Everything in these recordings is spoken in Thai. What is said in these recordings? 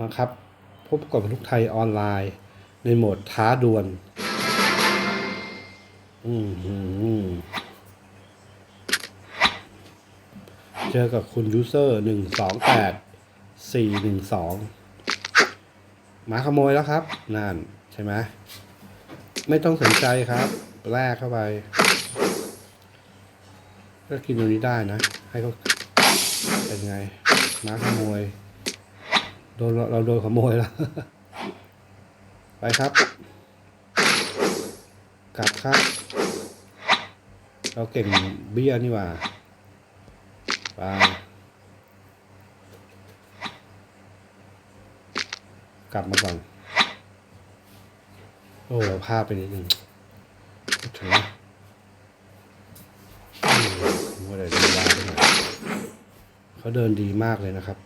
มาครับ พบกับลูกไทยออนไลน์ ในโหมดท้าดวลอืมเจอกับคุณยูเซอร์หนึ่งสองแปดสี่หนึ่งสองมาขโมยแล้วครับ นั่น ใช่ไหมไม่ต้องสนใจครับ แลกเข้าไป ก็กินตรงนี้ได้นะ ให้เขาเป็นไง มาขโมย โดนเราโดนขโมยแล้ว ไปครับ กลับครับ เราเก่งเบี้ยนี่ว่าไปกลับมาก่อน โอ้เราพลาดไปนิดนึงถึงแล้วอืมว่าอะไรเดินยาวไปหน่อยเขาเดินดีมากเลยนะครับ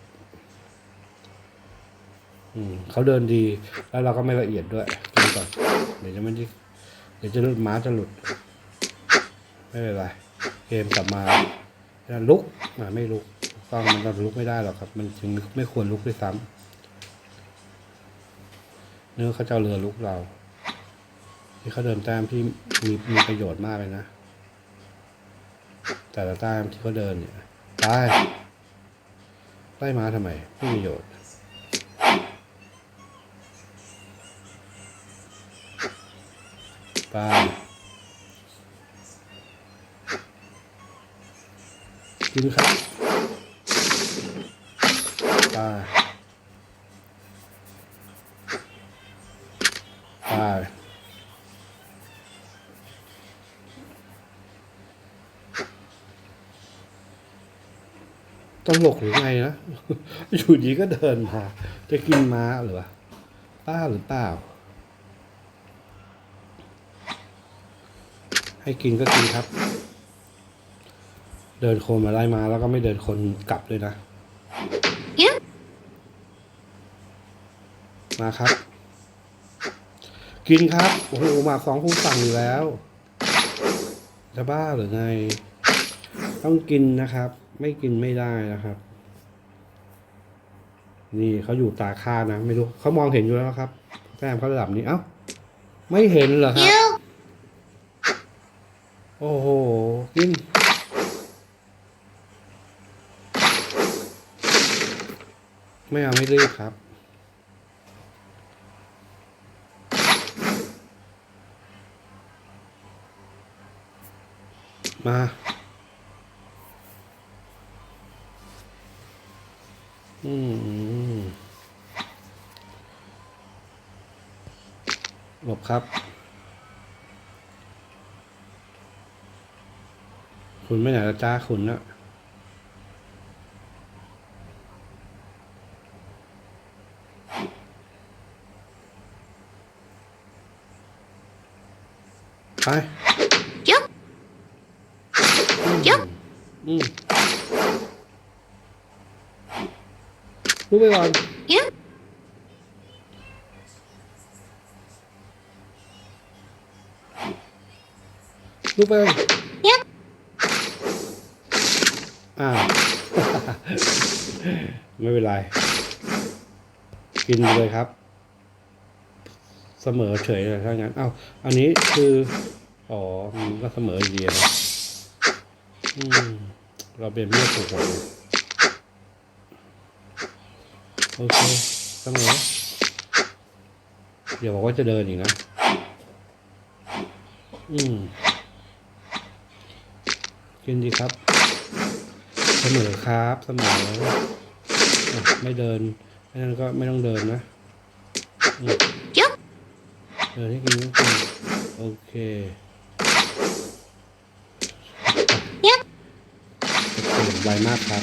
อืมเขาเดินดี แล้วเราก็ไม่ละเอียดด้วยกินก่อนเดี๋ยวจะไม่ได้เดี๋ยวจะหลุดม้าจะหลุด ไม่เป็นไรเกมกลับมาแล้วลุกอ่าไม่ลุกต้องมันก็ลุกไม่ได้หรอกครับ มันจึงไม่ควรลุกด้วยซ้ำเนื้อเขาเจะเอาเรือลุกเรา ที่เขาเดินแต้มที่มีมีประโยชน์มากเลยนะแต่ละแต้มที่เขาเดินเนี่ยไปไล่มาทำไมไม่มีประโยชน์ ไปกินครับไปไปต้องหลกหรือไงนะ อยู่ดีก็เดินมา จะกินม้าหรือวะป้าหรือเปล่า ให้กินก็กินครับ เดินคนมาไล่มาแล้วก็ไม่เดินคนกลับเลยนะ Yeah. มาครับ กินครับโอ้โหหมากสองคู่สั่งอยู่แล้วจะบ้าหรือไง ต้องกินนะครับ ไม่กินไม่ได้นะครับ นี่เขาอยู่ตาข้างนะ ไม่รู้เขามองเห็นอยู่แล้วครับแต้มเขาระดับนี้เอ้า ไม่เห็นเหรอครับ You. โอ้โหกินไม่เอาไม่รีบครับ มาอืมหลบครับ คุณไม่ไหนละจ้าคุณนะไป Yup. ยุบอืมลุกไปก่อน Yeah. ลุกไปก่อน อ้าวไม่เป็นไร กินเลยครับ เสมอเฉยเลยถ้างั้นเอ้าอันนี้คือ อ๋อ มันก็เสมอเดีนะอืม เราเป็นเมื่อถูกหวยโอเคเสมอเดี๋ยวบอกว่าจะเดินอีกนะ อืม กินดีครับ เสมอครับเสมออะไม่เดินไม่นั้นก็ไม่ต้องเดินนะอืม Yup. เดินให้กินก็กินโอเค Yep. เก่งไวมากครับ